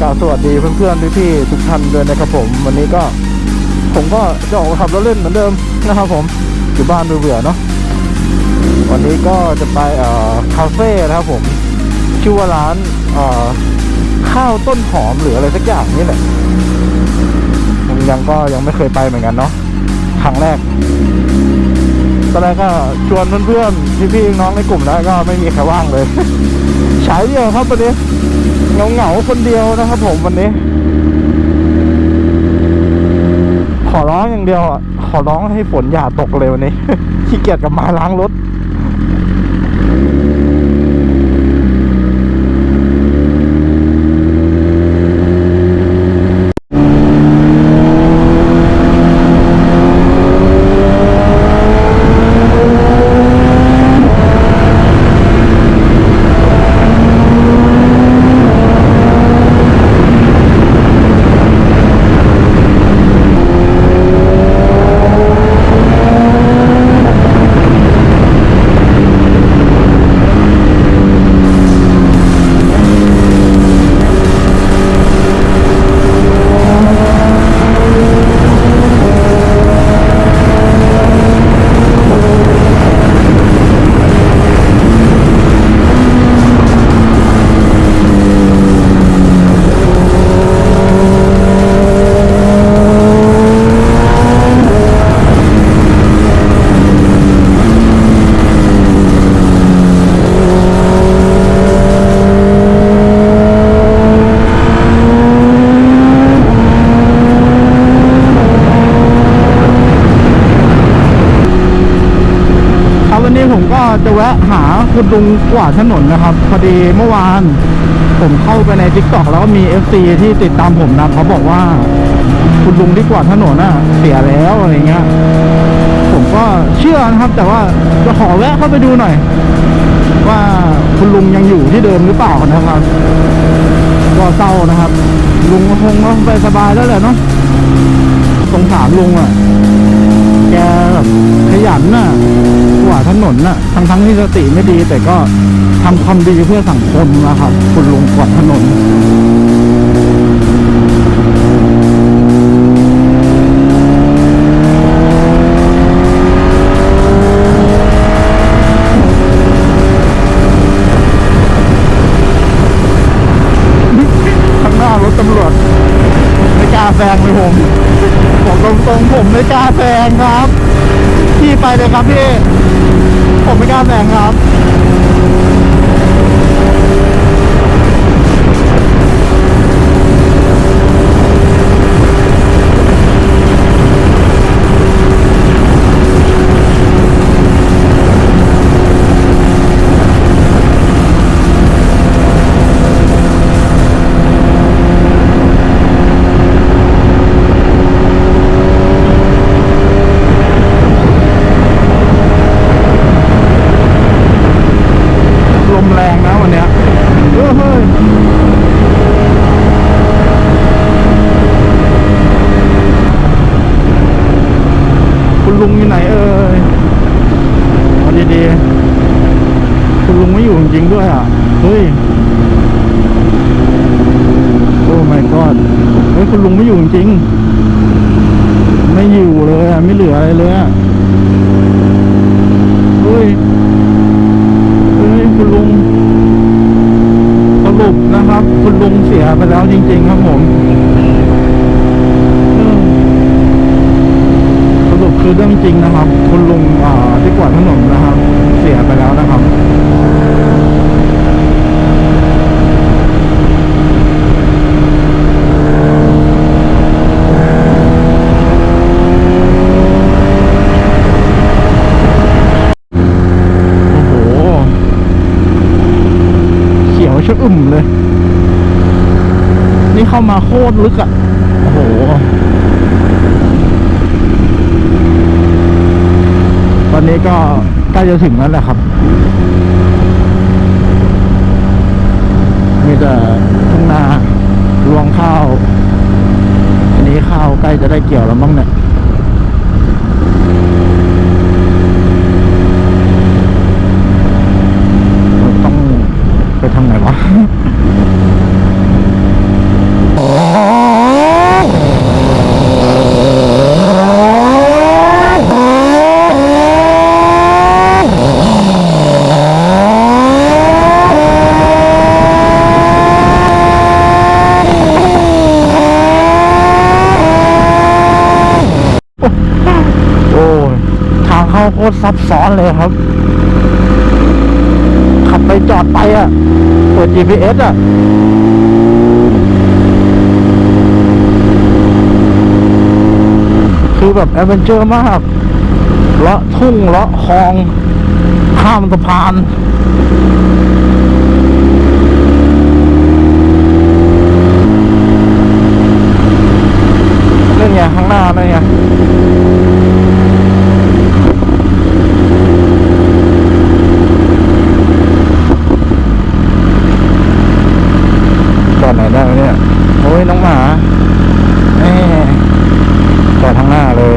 กล่าวสวัสดีเพื่อนๆพี่ๆทุกท่านด้วยนะครับผม วันนี้ก็ผมก็จะออกขับรถเล่นเหมือนเดิมนะครับผมอยู่บ้านเบื่อเนาะวันนี้ก็จะไปเอ่อคาเฟ่นะครับผมชื่อว่าร้านเอ่อข้าวต้นหอมหรืออะไรสักอย่างนี่แหละผมยังก็ยังไม่เคยไปเหมือนกันเนาะครั้งแรกตอนแรกก็ชวนเพื่อนๆพี่ๆน้องในกลุ่มแล้วก็ไม่มีใครว่างเลยฉายเดียวครับวันนี้ เงาเงาคนเดียวนะครับผมวันนี้ ขอร้องอย่างเดียว ขอร้องให้ฝนอย่าตกเลยวันนี้ขี้เกียจกลับมาล้างรถ คุณลุงกวาดถนนนะครับ พอดีเมื่อวาน ผมเข้าไปใน t ิ k t o k แล้วก็มี FC ที่ติดตามผมนะเขาบอกว่า คุณลุงที่กวาดถนนน่ะ เสียแล้วอะไรเงี้ยผมก็เชื่อนะครับ แต่ว่าจะขอแวะเข้าไปดูหน่อย ว่าคุณลุงยังอยู่ที่เดิมหรือเปล่านะครับก็เศร้านะครับ ลุงคงต้องไปสบายแล้วแหละเนาะสงสารลุงอะ แกแบบขยันน่ะ ว่าถนนน่ะ ทั้งทั้งๆที่สติไม่ดี แต่ก็ทำความดีเพื่อสังคมนะครับ คุณลุงกวาดถนนข้างหน้ารถตำรวจไม่กล้าแซงเลยผมบอกตรงๆผมไม่กล้าแซงครับ พี่ไปเลยครับพี่ ผ ริง ไม่อยู่เลยอะไม่เหลืออะไรเลยอะเฮ้ยเฮ้ยคุณลุงสรุปนะครับ คุณลุงเสียไปแล้วจริง ๆ ครับผมสรุปคือเรื่องจริงนะครับ คุณลุงที่กวาดถนนนะครับ เสียไปแล้วนะครับ โอ้โห เขียวชะอึ่มเลย นี่ เข้ามาโคตรลึกอะ่ะ โอ้โห ตอนนี้ก็ใกล้จะถึงแล้วแหละครับ มีแต่ทุ่งนารวงข้าว อันนี้ข้าวใกล้จะได้เกี่ยวแล้วมั้งเนี่ย ต้องไปทางไหนวะ ตรซับซ้อนเลยครับ ขับไปจอดไปอะเปิด GPS อะคือแบบแอดเวนเจอร์มากเลาะทุ่งเลาะคลอง ข้ามสะพานนไงข้างหน้านั่นไงจอดไหนได้ไหมเนี่ย โอ้ย น้องหมาแม่จอดข้างหน้าเลย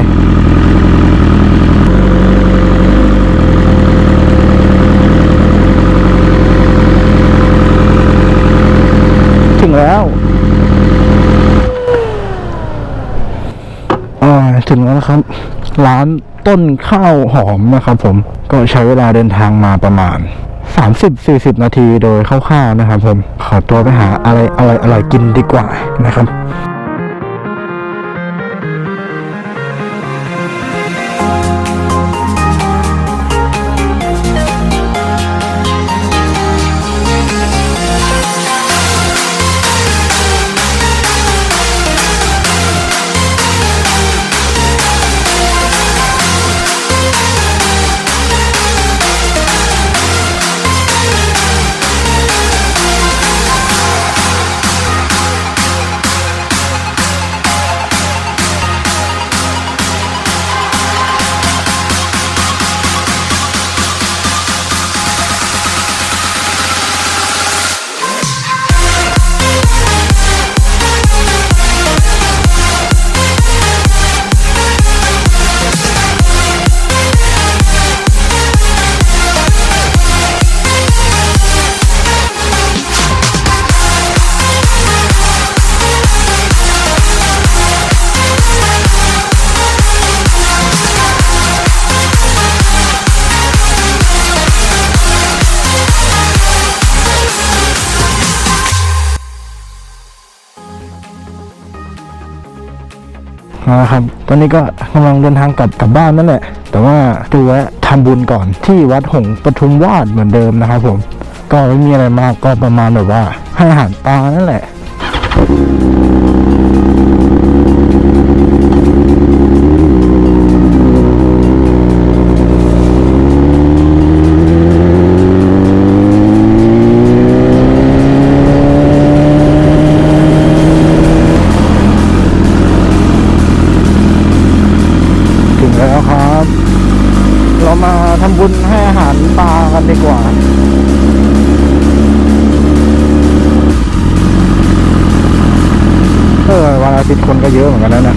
ถึง แล้วอ่าถึงแล้วนะครับ ร้านต้นข้าวหอมนะครับผมก็ใช้เวลาเดินทางมาประมาณ 30-40 นาทีโดยคร่าวๆนะครับผมขอตัวไปหาอะไรอะไรอร่อยกินดีกว่านะครับะครับ ตอนนี้ก็กำลังเดินทางกลับกลับบ้านนั่นแหละ แต่ว่าไปแวะทำบุญก่อนที่วัดหงปทุมวาดเหมือนเดิมนะครับผม ก็ไม่มีอะไรมากก็ประมาณแบบว่า ให้อาหารปลานั่นแหละ บุญให้อาหารปลากันดีกว่าเออวันอาทิตย์คนก็เยอะเหมือนกันแล้วเนะ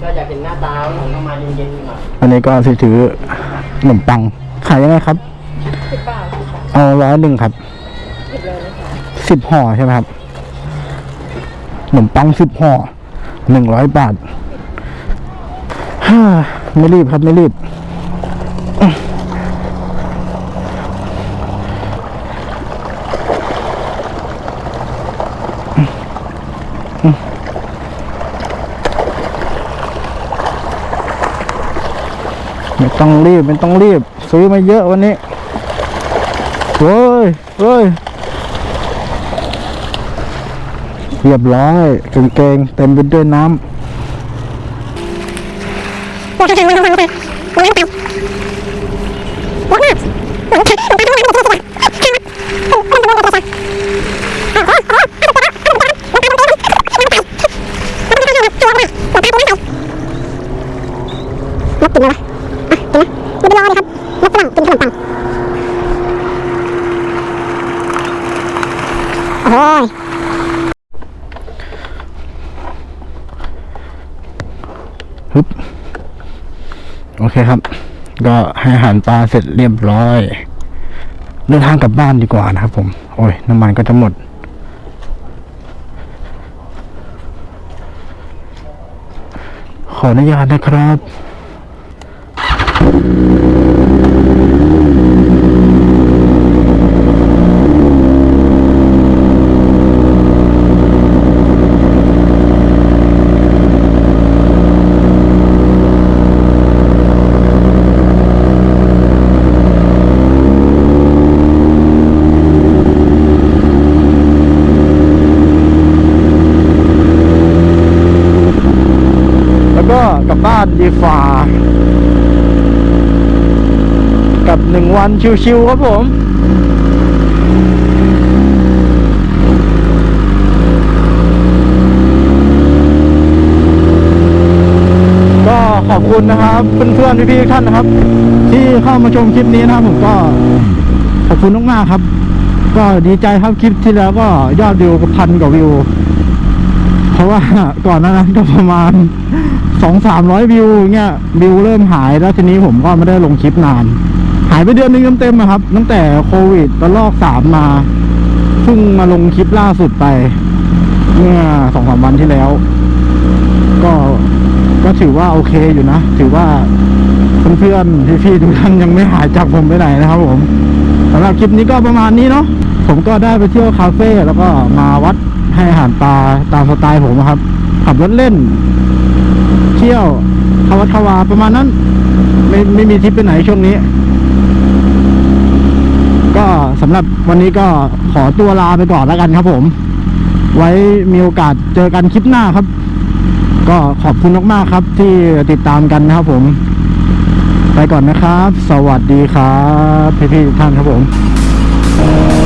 ก็อยากเห็นหน้าตาของน้องมาเย็นๆหน่อยอันนี้ก็ถือขนมปัง ขายยังไงครับสิบบาทค่ะเอาร้อยหนึ่งครับหยิบเลยนะคะสิบห่อใช่ไหมครับขนมปังสิบห่อหนึ่งร้อยบาทฮ่าไม่รีบครับไม่รีบไม่ต้องรีบไม่ต้องรีบ ซื้อมาเยอะวันนี้เฮ้ยเฮ้ยเรียบร้อยกางเกงเต็มไปด้วยน้ำนกกินแล้ววะอะกินไหมดูไปรอเลยครับ นกฝรั่งขนมปังโอ้ยฮึบโอเคครับ ก็ให้อาหารปลาเสร็จเรียบร้อยเดินทางกลับบ้านดีกว่านะครับผม โอ้ย น้ำมันก็จะหมด ขออนุญาตนะครับานดีฟ้า กับหนึ่ง วันชิวๆครับผมก็ขอบคุณนะครับเพื่อนๆพี่ๆท่านนะครับ ที่เข้ามาชมคลิปนี้นะครับผมก็ขอบคุณมากๆครับ ก็ดีใจครับคลิปที่แล้วก็ยอดวิวก็พันกว่าวิว เพราะว่าก่อนหนานั้นก็ประมาณสองสามร้อยวิวเงี้ยวิวเริ่มหายแล้วทีนี้ผมก็ไม่ได้ลงคลิปนาน หายไปเดือนหนึงเต็มๆอะครับ ตั้งแต่โควิดระลอกสามมาเพิ่งมาลงคลิปล่าสุดไป เมื่อสองสามวันที่แล้ว ก็ก็ถือว่าโอเคอยู่นะ ถือว่าเพื่อนๆพี่ๆทุกท่านยังไม่หายจากผมไปไหนนะครับผมสำหรับคลิปนี้ก็ประมาณนี้เนาะผมก็ได้ไปเที่ยวคาเฟ่แล้วก็มาวัดให้อาหารปลาตามสไตล์ผมครับ ขับรถเล่น เที่ยวทวัดทวาประมาณนั้น ไม่ไม่มีทริปไปไหนช่วงนี้ สำหรับวันนี้ก็ขอตัวลาไปก่อนแล้วกันครับผม ไว้มีโอกาสเจอกันคลิปหน้าครับ ก็ขอบคุณมากๆครับ ที่ติดตามกันนะครับผม ไปก่อนนะครับ สวัสดีครับพี่ๆทุกท่านครับผม